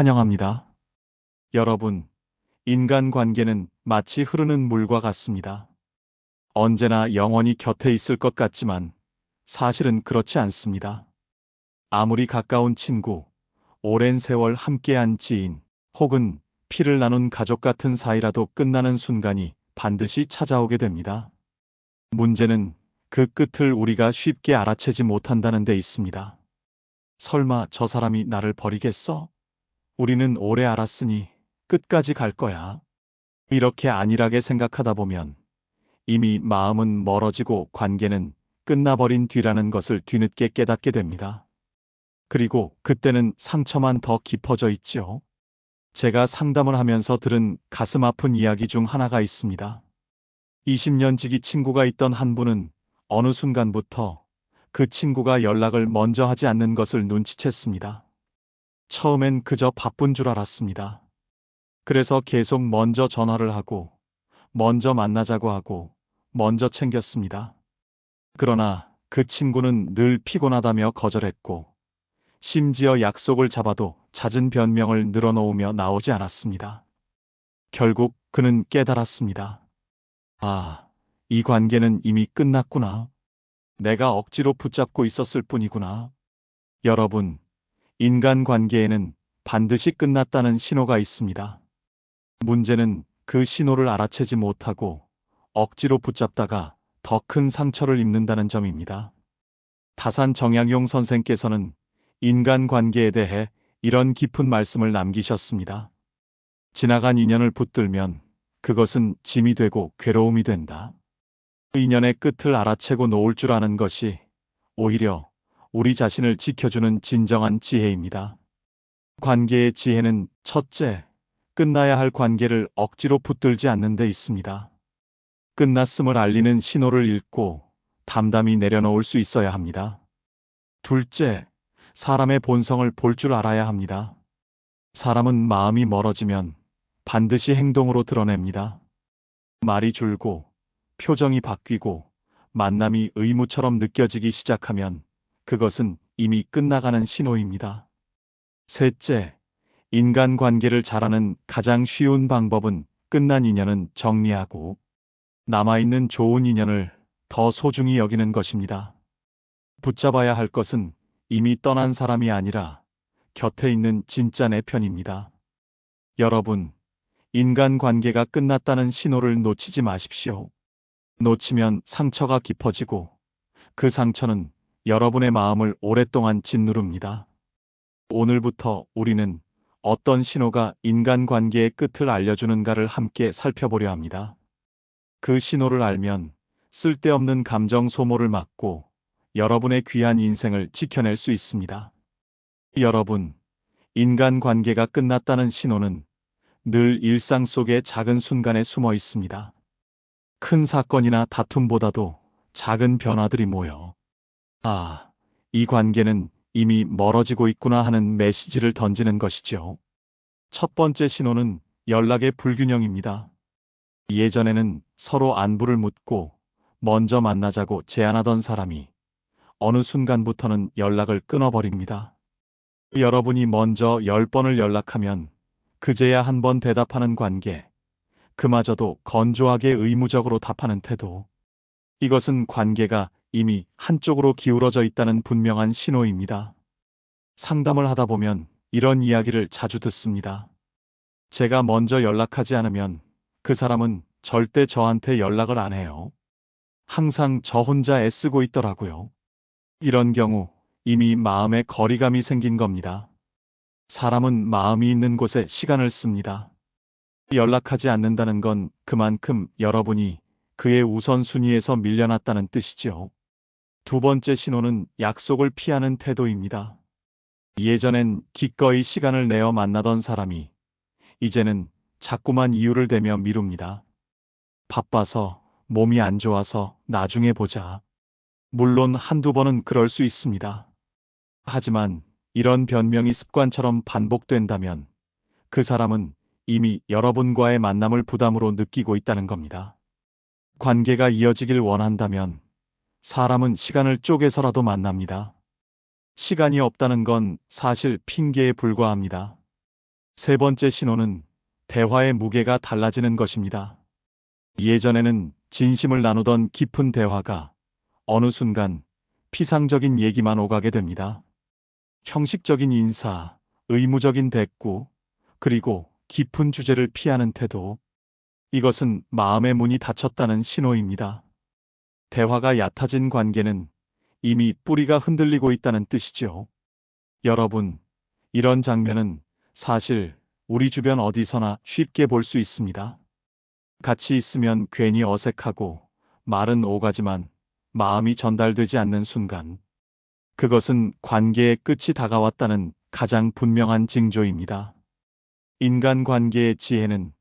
환영합니다. 여러분, 인간 관계는 마치 흐르는 물과 같습니다. 언제나 영원히 곁에 있을 것 같지만 사실은 그렇지 않습니다. 아무리 가까운 친구, 오랜 세월 함께한 지인, 혹은 피를 나눈 가족 같은 사이라도 끝나는 순간이 반드시 찾아오게 됩니다. 문제는 그 끝을 우리가 쉽게 알아채지 못한다는 데 있습니다. 설마 저 사람이 나를 버리겠어? 우리는 오래 알았으니 끝까지 갈 거야. 이렇게 안일하게 생각하다 보면 이미 마음은 멀어지고 관계는 끝나버린 뒤라는 것을 뒤늦게 깨닫게 됩니다. 그리고 그때는 상처만 더 깊어져 있죠. 제가 상담을 하면서 들은 가슴 아픈 이야기 중 하나가 있습니다. 20년 지기 친구가 있던 한 분은 어느 순간부터 그 친구가 연락을 먼저 하지 않는 것을 눈치챘습니다. 처음엔 그저 바쁜 줄 알았습니다. 그래서 계속 먼저 전화를 하고, 먼저 만나자고 하고, 먼저 챙겼습니다. 그러나 그 친구는 늘 피곤하다며 거절했고, 심지어 약속을 잡아도 잦은 변명을 늘어놓으며 나오지 않았습니다. 결국 그는 깨달았습니다. 아, 이 관계는 이미 끝났구나. 내가 억지로 붙잡고 있었을 뿐이구나. 여러분, 인간 관계에는 반드시 끝났다는 신호가 있습니다. 문제는 그 신호를 알아채지 못하고 억지로 붙잡다가 더 큰 상처를 입는다는 점입니다. 다산 정약용 선생께서는 인간 관계에 대해 이런 깊은 말씀을 남기셨습니다. 지나간 인연을 붙들면 그것은 짐이 되고 괴로움이 된다. 그 인연의 끝을 알아채고 놓을 줄 아는 것이 오히려 우리 자신을 지켜주는 진정한 지혜입니다. 관계의 지혜는 첫째, 끝나야 할 관계를 억지로 붙들지 않는 데 있습니다. 끝났음을 알리는 신호를 읽고 담담히 내려놓을 수 있어야 합니다. 둘째, 사람의 본성을 볼 줄 알아야 합니다. 사람은 마음이 멀어지면 반드시 행동으로 드러냅니다. 말이 줄고 표정이 바뀌고 만남이 의무처럼 느껴지기 시작하면 그것은 이미 끝나가는 신호입니다. 셋째, 인간 관계를 잘하는 가장 쉬운 방법은 끝난 인연은 정리하고 남아있는 좋은 인연을 더 소중히 여기는 것입니다. 붙잡아야 할 것은 이미 떠난 사람이 아니라 곁에 있는 진짜 내 편입니다. 여러분, 인간 관계가 끝났다는 신호를 놓치지 마십시오. 놓치면 상처가 깊어지고 그 상처는 여러분의 마음을 오랫동안 짓누릅니다. 오늘부터 우리는 어떤 신호가 인간 관계의 끝을 알려주는가를 함께 살펴보려 합니다. 그 신호를 알면 쓸데없는 감정 소모를 막고 여러분의 귀한 인생을 지켜낼 수 있습니다. 여러분, 인간 관계가 끝났다는 신호는 늘 일상 속의 작은 순간에 숨어 있습니다. 큰 사건이나 다툼보다도 작은 변화들이 모여, 아, 이 관계는 이미 멀어지고 있구나 하는 메시지를 던지는 것이죠. 첫 번째 신호는 연락의 불균형입니다. 예전에는 서로 안부를 묻고 먼저 만나자고 제안하던 사람이 어느 순간부터는 연락을 끊어버립니다. 여러분이 먼저 열 번을 연락하면 그제야 한 번 대답하는 관계, 그마저도 건조하게 의무적으로 답하는 태도. 이것은 관계가 이미 한쪽으로 기울어져 있다는 분명한 신호입니다. 상담을 하다 보면 이런 이야기를 자주 듣습니다. 제가 먼저 연락하지 않으면 그 사람은 절대 저한테 연락을 안 해요. 항상 저 혼자 애쓰고 있더라고요. 이런 경우 이미 마음에 거리감이 생긴 겁니다. 사람은 마음이 있는 곳에 시간을 씁니다. 연락하지 않는다는 건 그만큼 여러분이 그의 우선순위에서 밀려났다는 뜻이죠. 두 번째 신호는 약속을 피하는 태도입니다. 예전엔 기꺼이 시간을 내어 만나던 사람이 이제는 자꾸만 이유를 대며 미룹니다. 바빠서, 몸이 안 좋아서 나중에 보자. 물론 한두 번은 그럴 수 있습니다. 하지만 이런 변명이 습관처럼 반복된다면 그 사람은 이미 여러분과의 만남을 부담으로 느끼고 있다는 겁니다. 관계가 이어지길 원한다면 사람은 시간을 쪼개서라도 만납니다. 시간이 없다는 건 사실 핑계에 불과합니다. 세 번째 신호는 대화의 무게가 달라지는 것입니다. 예전에는 진심을 나누던 깊은 대화가 어느 순간 피상적인 얘기만 오가게 됩니다. 형식적인 인사, 의무적인 대꾸, 그리고 깊은 주제를 피하는 태도. 이것은 마음의 문이 닫혔다는 신호입니다. 대화가 얕아진 관계는 이미 뿌리가 흔들리고 있다는 뜻이죠. 여러분, 이런 장면은 사실 우리 주변 어디서나 쉽게 볼 수 있습니다. 같이 있으면 괜히 어색하고 말은 오가지만 마음이 전달되지 않는 순간. 그것은 관계의 끝이 다가왔다는 가장 분명한 징조입니다. 인간 관계의 지혜는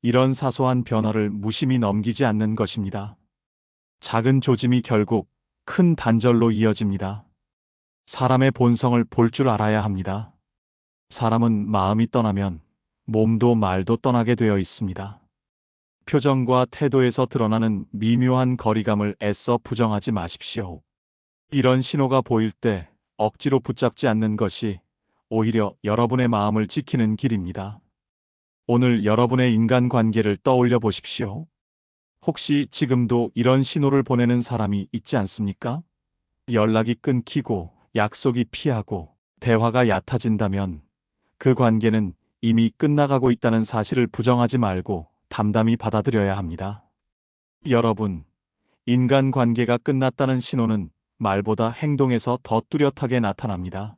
이런 사소한 변화를 무심히 넘기지 않는 것입니다. 작은 조짐이 결국 큰 단절로 이어집니다. 사람의 본성을 볼 줄 알아야 합니다. 사람은 마음이 떠나면 몸도 말도 떠나게 되어 있습니다. 표정과 태도에서 드러나는 미묘한 거리감을 애써 부정하지 마십시오. 이런 신호가 보일 때 억지로 붙잡지 않는 것이 오히려 여러분의 마음을 지키는 길입니다. 오늘 여러분의 인간 관계를 떠올려 보십시오. 혹시 지금도 이런 신호를 보내는 사람이 있지 않습니까? 연락이 끊기고 약속이 피하고 대화가 얕아진다면 그 관계는 이미 끝나가고 있다는 사실을 부정하지 말고 담담히 받아들여야 합니다. 여러분, 인간 관계가 끝났다는 신호는 말보다 행동에서 더 뚜렷하게 나타납니다.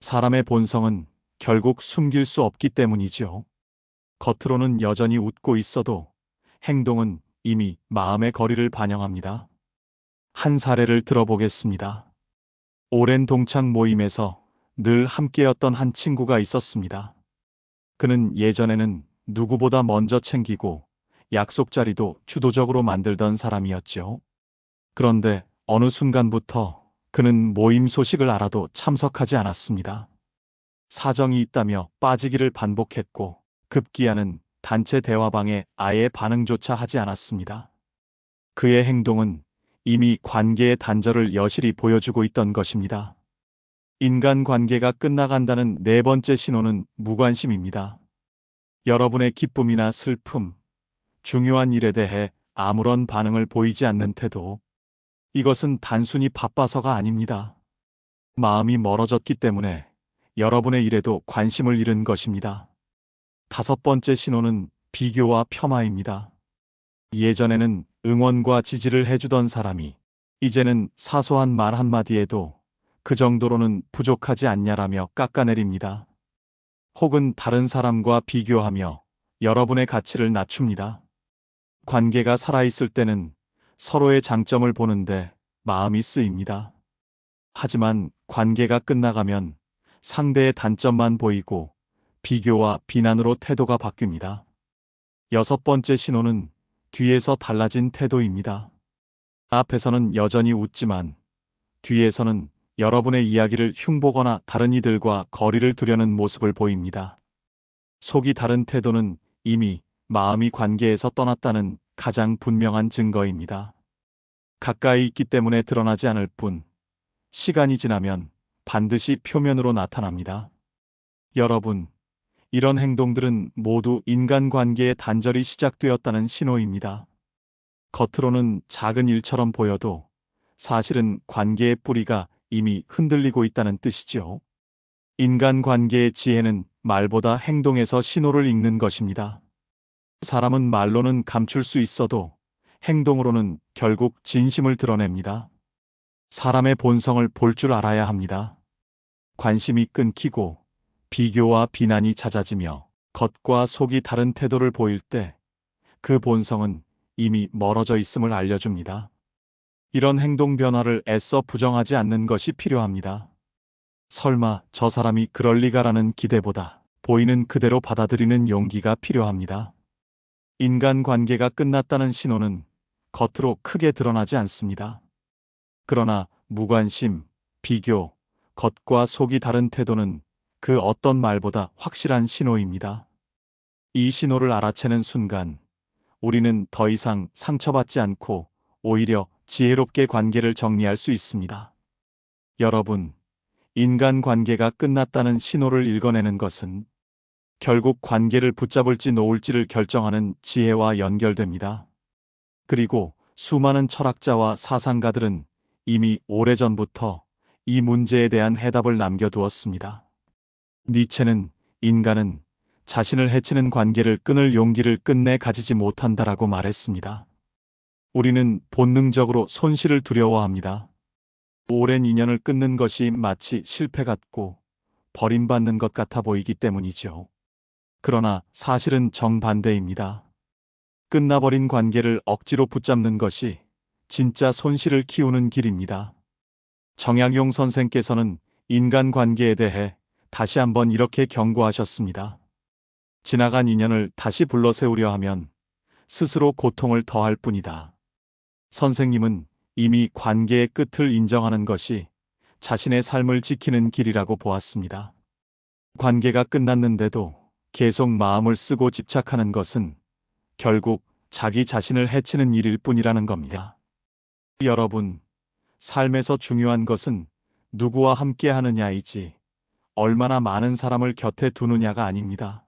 사람의 본성은 결국 숨길 수 없기 때문이죠. 겉으로는 여전히 웃고 있어도 행동은 이미 마음의 거리를 반영합니다. 한 사례를 들어보겠습니다. 오랜 동창 모임에서 늘 함께였던 한 친구가 있었습니다. 그는 예전에는 누구보다 먼저 챙기고 약속 자리도 주도적으로 만들던 사람이었죠. 그런데 어느 순간부터 그는 모임 소식을 알아도 참석하지 않았습니다. 사정이 있다며 빠지기를 반복했고 급기야는 단체 대화방에 아예 반응조차 하지 않았습니다. 그의 행동은 이미 관계의 단절을 여실히 보여주고 있던 것입니다. 인간 관계가 끝나간다는 네 번째 신호는 무관심입니다. 여러분의 기쁨이나 슬픔, 중요한 일에 대해 아무런 반응을 보이지 않는 태도. 이것은 단순히 바빠서가 아닙니다. 마음이 멀어졌기 때문에 여러분의 일에도 관심을 잃은 것입니다. 다섯 번째 신호는 비교와 폄하입니다. 예전에는 응원과 지지를 해주던 사람이 이제는 사소한 말 한마디에도 그 정도로는 부족하지 않냐라며 깎아내립니다. 혹은 다른 사람과 비교하며 여러분의 가치를 낮춥니다. 관계가 살아있을 때는 서로의 장점을 보는데 마음이 쓰입니다. 하지만 관계가 끝나가면 상대의 단점만 보이고 비교와 비난으로 태도가 바뀝니다. 여섯 번째 신호는 뒤에서 달라진 태도입니다. 앞에서는 여전히 웃지만 뒤에서는 여러분의 이야기를 흉보거나 다른 이들과 거리를 두려는 모습을 보입니다. 속이 다른 태도는 이미 마음이 관계에서 떠났다는 가장 분명한 증거입니다. 가까이 있기 때문에 드러나지 않을 뿐, 시간이 지나면 반드시 표면으로 나타납니다. 여러분, 이런 행동들은 모두 인간관계의 단절이 시작되었다는 신호입니다. 겉으로는 작은 일처럼 보여도 사실은 관계의 뿌리가 이미 흔들리고 있다는 뜻이죠. 인간관계의 지혜는 말보다 행동에서 신호를 읽는 것입니다. 사람은 말로는 감출 수 있어도 행동으로는 결국 진심을 드러냅니다. 사람의 본성을 볼 줄 알아야 합니다. 관심이 끊기고 비교와 비난이 잦아지며 겉과 속이 다른 태도를 보일 때 그 본성은 이미 멀어져 있음을 알려줍니다. 이런 행동 변화를 애써 부정하지 않는 것이 필요합니다. 설마 저 사람이 그럴 리가라는 기대보다 보이는 그대로 받아들이는 용기가 필요합니다. 인간 관계가 끝났다는 신호는 겉으로 크게 드러나지 않습니다. 그러나 무관심, 비교, 겉과 속이 다른 태도는 그 어떤 말보다 확실한 신호입니다. 이 신호를 알아채는 순간 우리는 더 이상 상처받지 않고 오히려 지혜롭게 관계를 정리할 수 있습니다. 여러분, 인간 관계가 끝났다는 신호를 읽어내는 것은 결국 관계를 붙잡을지 놓을지를 결정하는 지혜와 연결됩니다. 그리고 수많은 철학자와 사상가들은 이미 오래전부터 이 문제에 대한 해답을 남겨두었습니다. 니체는 인간은 자신을 해치는 관계를 끊을 용기를 끝내 가지지 못한다라고 말했습니다. 우리는 본능적으로 손실을 두려워합니다. 오랜 인연을 끊는 것이 마치 실패 같고 버림받는 것 같아 보이기 때문이죠. 그러나 사실은 정반대입니다. 끝나버린 관계를 억지로 붙잡는 것이 진짜 손실을 키우는 길입니다. 정약용 선생께서는 인간 관계에 대해 다시 한번 이렇게 경고하셨습니다. 지나간 인연을 다시 불러 세우려 하면 스스로 고통을 더할 뿐이다. 선생님은 이미 관계의 끝을 인정하는 것이 자신의 삶을 지키는 길이라고 보았습니다. 관계가 끝났는데도 계속 마음을 쓰고 집착하는 것은 결국 자기 자신을 해치는 일일 뿐이라는 겁니다. 여러분, 삶에서 중요한 것은 누구와 함께 하느냐이지 얼마나 많은 사람을 곁에 두느냐가 아닙니다.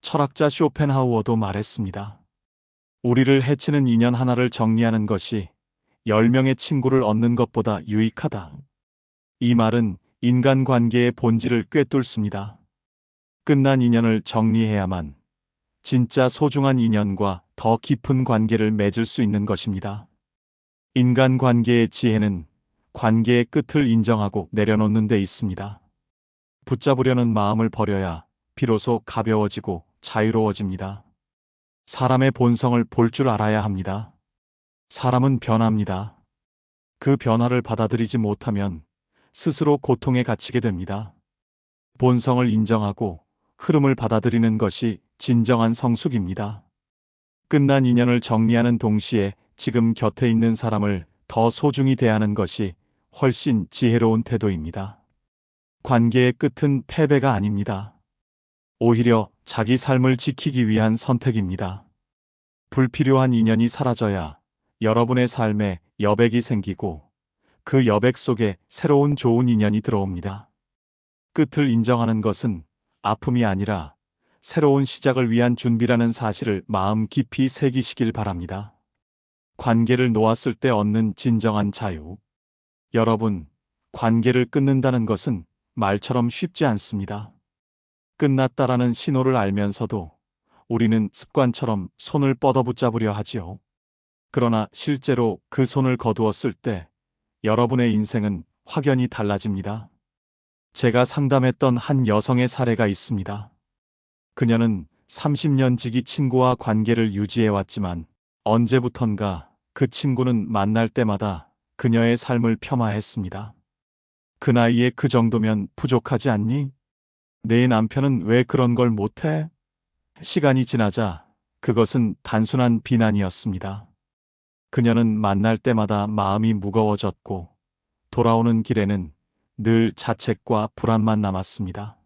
철학자 쇼펜하우어도 말했습니다. 우리를 해치는 인연 하나를 정리하는 것이 10명의 친구를 얻는 것보다 유익하다. 이 말은 인간 관계의 본질을 꿰뚫습니다. 끝난 인연을 정리해야만 진짜 소중한 인연과 더 깊은 관계를 맺을 수 있는 것입니다. 인간 관계의 지혜는 관계의 끝을 인정하고 내려놓는 데 있습니다. 붙잡으려는 마음을 버려야 비로소 가벼워지고 자유로워집니다. 사람의 본성을 볼 줄 알아야 합니다. 사람은 변합니다. 그 변화를 받아들이지 못하면 스스로 고통에 갇히게 됩니다. 본성을 인정하고 흐름을 받아들이는 것이 진정한 성숙입니다. 끝난 인연을 정리하는 동시에 지금 곁에 있는 사람을 더 소중히 대하는 것이 훨씬 지혜로운 태도입니다. 관계의 끝은 패배가 아닙니다. 오히려 자기 삶을 지키기 위한 선택입니다. 불필요한 인연이 사라져야 여러분의 삶에 여백이 생기고 그 여백 속에 새로운 좋은 인연이 들어옵니다. 끝을 인정하는 것은 아픔이 아니라 새로운 시작을 위한 준비라는 사실을 마음 깊이 새기시길 바랍니다. 관계를 놓았을 때 얻는 진정한 자유. 여러분, 관계를 끊는다는 것은 말처럼 쉽지 않습니다. 끝났다라는 신호를 알면서도 우리는 습관처럼 손을 뻗어 붙잡으려 하지요. 그러나 실제로 그 손을 거두었을 때 여러분의 인생은 확연히 달라집니다. 제가 상담했던 한 여성의 사례가 있습니다. 그녀는 30년 지기 친구와 관계를 유지해왔지만 언제부턴가 그 친구는 만날 때마다 그녀의 삶을 폄하했습니다. 그 나이에 그 정도면 부족하지 않니? 내 남편은 왜 그런 걸 못해? 시간이 지나자 그것은 단순한 비난이었습니다. 그녀는 만날 때마다 마음이 무거워졌고 돌아오는 길에는 늘 자책과 불안만 남았습니다.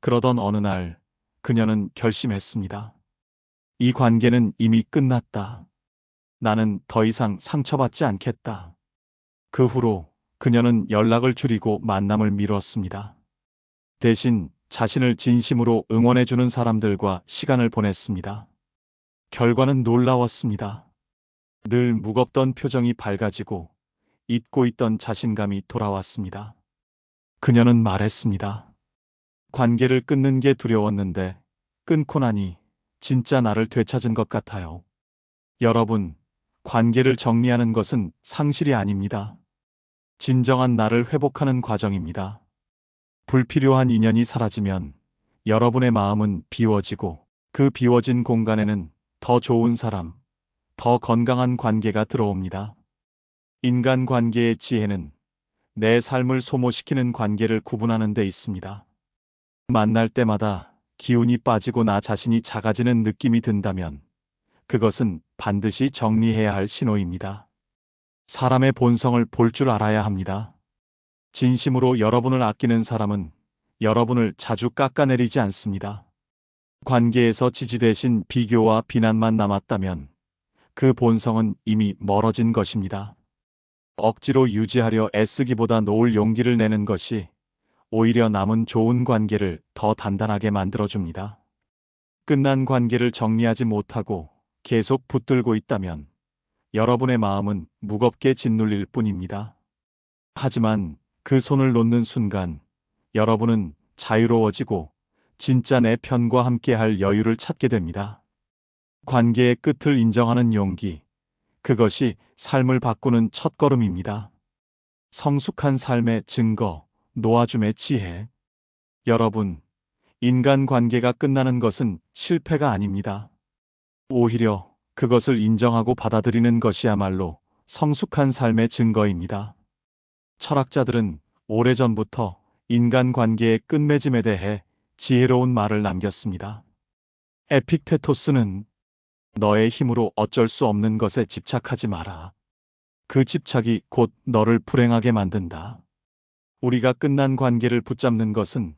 그러던 어느 날 그녀는 결심했습니다. 이 관계는 이미 끝났다. 나는 더 이상 상처받지 않겠다. 그 후로 그녀는 연락을 줄이고 만남을 미뤘습니다. 대신 자신을 진심으로 응원해주는 사람들과 시간을 보냈습니다. 결과는 놀라웠습니다. 늘 무겁던 표정이 밝아지고 잊고 있던 자신감이 돌아왔습니다. 그녀는 말했습니다. 관계를 끊는 게 두려웠는데 끊고 나니 진짜 나를 되찾은 것 같아요. 여러분, 관계를 정리하는 것은 상실이 아닙니다. 진정한 나를 회복하는 과정입니다. 불필요한 인연이 사라지면 여러분의 마음은 비워지고 그 비워진 공간에는 더 좋은 사람, 더 건강한 관계가 들어옵니다. 인간 관계의 지혜는 내 삶을 소모시키는 관계를 구분하는 데 있습니다. 만날 때마다 기운이 빠지고 나 자신이 작아지는 느낌이 든다면 그것은 반드시 정리해야 할 신호입니다. 사람의 본성을 볼 줄 알아야 합니다. 진심으로 여러분을 아끼는 사람은 여러분을 자주 깎아내리지 않습니다. 관계에서 지지 대신 비교와 비난만 남았다면 그 본성은 이미 멀어진 것입니다. 억지로 유지하려 애쓰기보다 놓을 용기를 내는 것이 오히려 남은 좋은 관계를 더 단단하게 만들어줍니다. 끝난 관계를 정리하지 못하고 계속 붙들고 있다면 여러분의 마음은 무겁게 짓눌릴 뿐입니다. 하지만 그 손을 놓는 순간 여러분은 자유로워지고 진짜 내 편과 함께 할 여유를 찾게 됩니다. 관계의 끝을 인정하는 용기. 그것이 삶을 바꾸는 첫걸음입니다. 성숙한 삶의 증거, 놓아줌의 지혜. 여러분, 인간 관계가 끝나는 것은 실패가 아닙니다. 오히려 그것을 인정하고 받아들이는 것이야말로 성숙한 삶의 증거입니다. 철학자들은 오래전부터 인간 관계의 끝맺음에 대해 지혜로운 말을 남겼습니다. 에픽테토스는 너의 힘으로 어쩔 수 없는 것에 집착하지 마라. 그 집착이 곧 너를 불행하게 만든다. 우리가 끝난 관계를 붙잡는 것은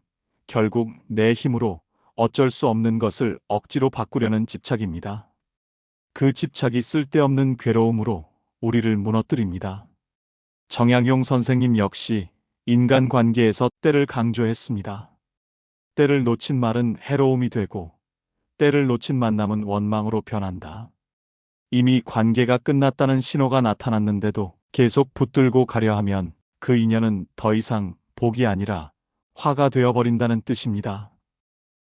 결국 내 힘으로 어쩔 수 없는 것을 억지로 바꾸려는 집착입니다. 그 집착이 쓸데없는 괴로움으로 우리를 무너뜨립니다. 정양용 선생님 역시 인간 관계에서 때를 강조했습니다. 때를 놓친 말은 해로움이 되고 때를 놓친 만남은 원망으로 변한다. 이미 관계가 끝났다는 신호가 나타났는데도 계속 붙들고 가려 하면 그 인연은 더 이상 복이 아니라 화가 되어버린다는 뜻입니다.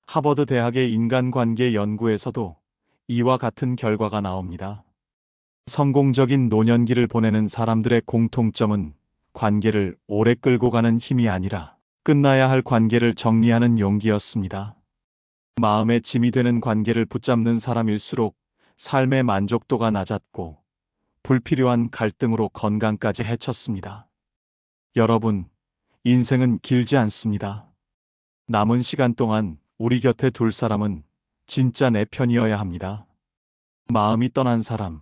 하버드 대학의 인간관계 연구에서도 이와 같은 결과가 나옵니다. 성공적인 노년기를 보내는 사람들의 공통점은 관계를 오래 끌고 가는 힘이 아니라 끝나야 할 관계를 정리하는 용기였습니다. 마음의 짐이 되는 관계를 붙잡는 사람일수록 삶의 만족도가 낮았고 불필요한 갈등으로 건강까지 해쳤습니다. 여러분, 인생은 길지 않습니다. 남은 시간 동안 우리 곁에 둘 사람은 진짜 내 편이어야 합니다. 마음이 떠난 사람,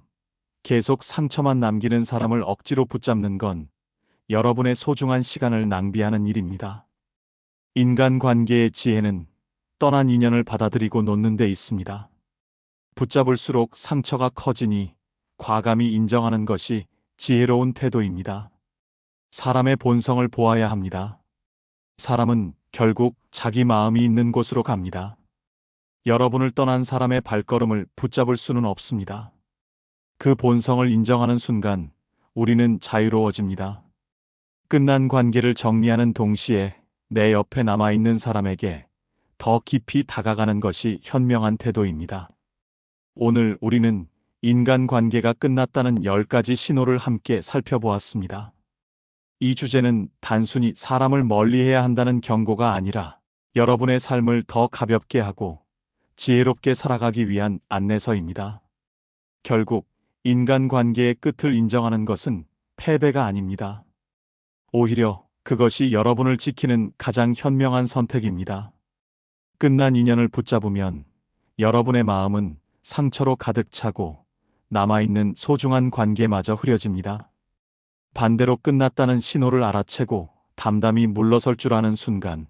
계속 상처만 남기는 사람을 억지로 붙잡는 건 여러분의 소중한 시간을 낭비하는 일입니다. 인간 관계의 지혜는 떠난 인연을 받아들이고 놓는 데 있습니다. 붙잡을수록 상처가 커지니 과감히 인정하는 것이 지혜로운 태도입니다. 사람의 본성을 보아야 합니다. 사람은 결국 자기 마음이 있는 곳으로 갑니다. 여러분을 떠난 사람의 발걸음을 붙잡을 수는 없습니다. 그 본성을 인정하는 순간 우리는 자유로워집니다. 끝난 관계를 정리하는 동시에 내 옆에 남아있는 사람에게 더 깊이 다가가는 것이 현명한 태도입니다. 오늘 우리는 인간 관계가 끝났다는 10가지 신호를 함께 살펴보았습니다. 이 주제는 단순히 사람을 멀리해야 한다는 경고가 아니라 여러분의 삶을 더 가볍게 하고 지혜롭게 살아가기 위한 안내서입니다. 결국 인간 관계의 끝을 인정하는 것은 패배가 아닙니다. 오히려 그것이 여러분을 지키는 가장 현명한 선택입니다. 끝난 인연을 붙잡으면 여러분의 마음은 상처로 가득 차고 남아있는 소중한 관계마저 흐려집니다. 반대로 끝났다는 신호를 알아채고 담담히 물러설 줄 아는 순간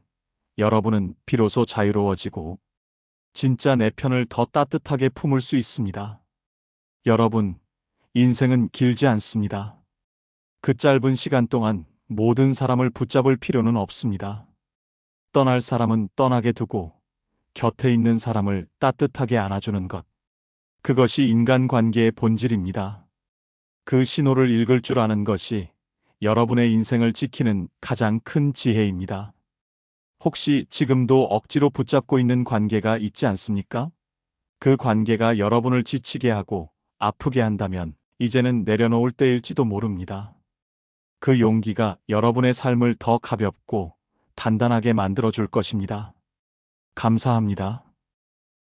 여러분은 비로소 자유로워지고 진짜 내 편을 더 따뜻하게 품을 수 있습니다. 여러분, 인생은 길지 않습니다. 그 짧은 시간 동안 모든 사람을 붙잡을 필요는 없습니다. 떠날 사람은 떠나게 두고 곁에 있는 사람을 따뜻하게 안아주는 것. 그것이 인간관계의 본질입니다. 그 신호를 읽을 줄 아는 것이 여러분의 인생을 지키는 가장 큰 지혜입니다. 혹시 지금도 억지로 붙잡고 있는 관계가 있지 않습니까? 그 관계가 여러분을 지치게 하고 아프게 한다면 이제는 내려놓을 때일지도 모릅니다. 그 용기가 여러분의 삶을 더 가볍고 단단하게 만들어 줄 것입니다. 감사합니다.